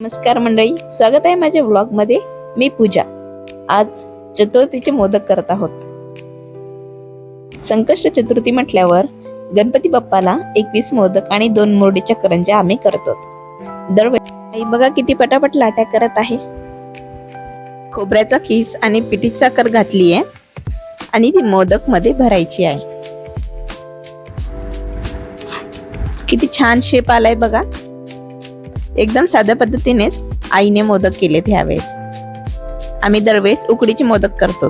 नमस्कार मंडळी स्वागत आहे माझ्या व्लॉगमध्ये मी पूजा. आज चतुर्थीचे मोदक करत आहोत. संकष्ट चतुर्थी म्हटल्यावर गणपती बाप्पाला एकवीस मोदक आणि दोन मुरडीच्या करंज्या आम्ही करतो दरवेळी बघा किती पटापट लाट्या करत आहे. खोबऱ्याचा खीस आणि पिठी साखर घातली आहे आणि ती मोदकमध्ये भरायची आहे. किती छान शेप आलाय बघा. एकदम साध्या पद्धतीनेच आईने मोदक केलेत ह्यावेळेस. आम्ही दरवेळेस उकडीचे मोदक करतो.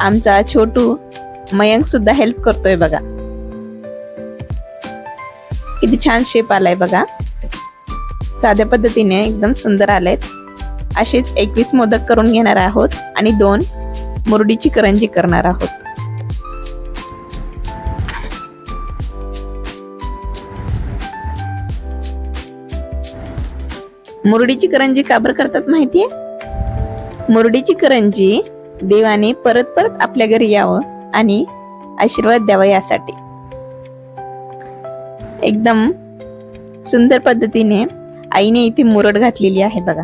आमचा छोटू मयंक सुद्धा हेल्प करतोय बघा. किती छान शेप आलाय बघा. साध्या पद्धतीने एकदम सुंदर आलेत. असेच एकवीस मोदक करून घेणार आहोत आणि दोन मुरडीची करंजी करणार आहोत. मुरडीची करंजी का बरं करतात माहितीये? मुरडीची करंजी देवाने परत परत आपल्या घरी यावं आणि आशीर्वाद द्यावा यासाठी. एकदम सुंदर पद्धतीने आईने इथे मुरड घातलेली आहे बघा.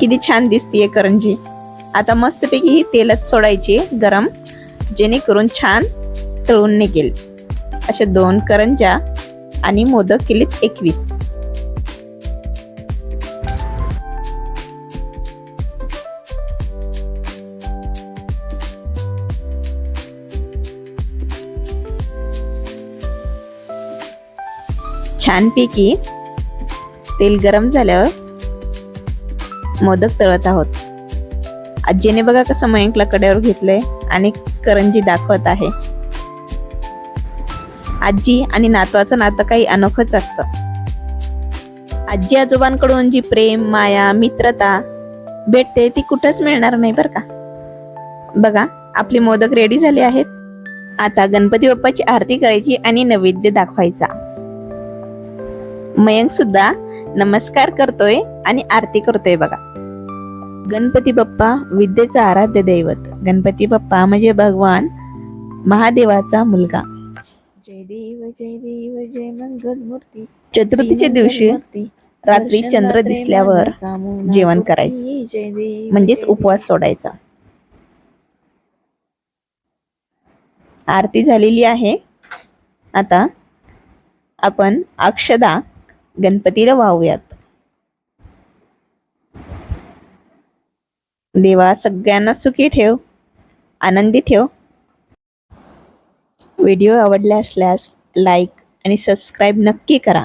किती छान दिसतीये करंजी. आता मस्तपैकी ही तेलात सोडायची गरम जेणेकरून छान तळून निघेल. अशा दोन करंजा आणि मोदक केलीत एकवीस. छानपैकी तेल गरम झाल्यावर मोदक तळत आहोत. आजीने बघा कसं मयंकला कड्यावर घेतलंय आणि करंजी दाखवत आहे. आजी आणि नातवाचं नातं काही अनोखंच असतं. आजी आजोबांकडून जी प्रेम माया मित्रता भेटते ती कुठंच मिळणार नाही बरं का? बघा आपले मोदक रेडी झाले आहेत. आता गणपती बाप्पाची आरती करायची आणि नैवेद्य दाखवायचा. मयंक सुद्धा नमस्कार करतोय आणि आरती करतोय बघा. गणपती बाप्पा विद्येचा आराध्य दैवत. गणपती बाप्पा म्हणजे भगवान महादेवाचा मुलगा. जय देव जय मंगल मूर्ती चतुर्थीच्या दिवशी रात्री चंद्र दिसल्यावर जेवण करायचं. म्हणजेच उपवास सोडायचा. आरती झालेली आहे. आता आपण अक्षदा गणपतीला वाहूयात. देवा सगळ्यांना सुखी ठेव आनंदी ठेव. व्हिडिओ आवडला असल्यास लाईक आणि सबस्क्राईब नक्की करा.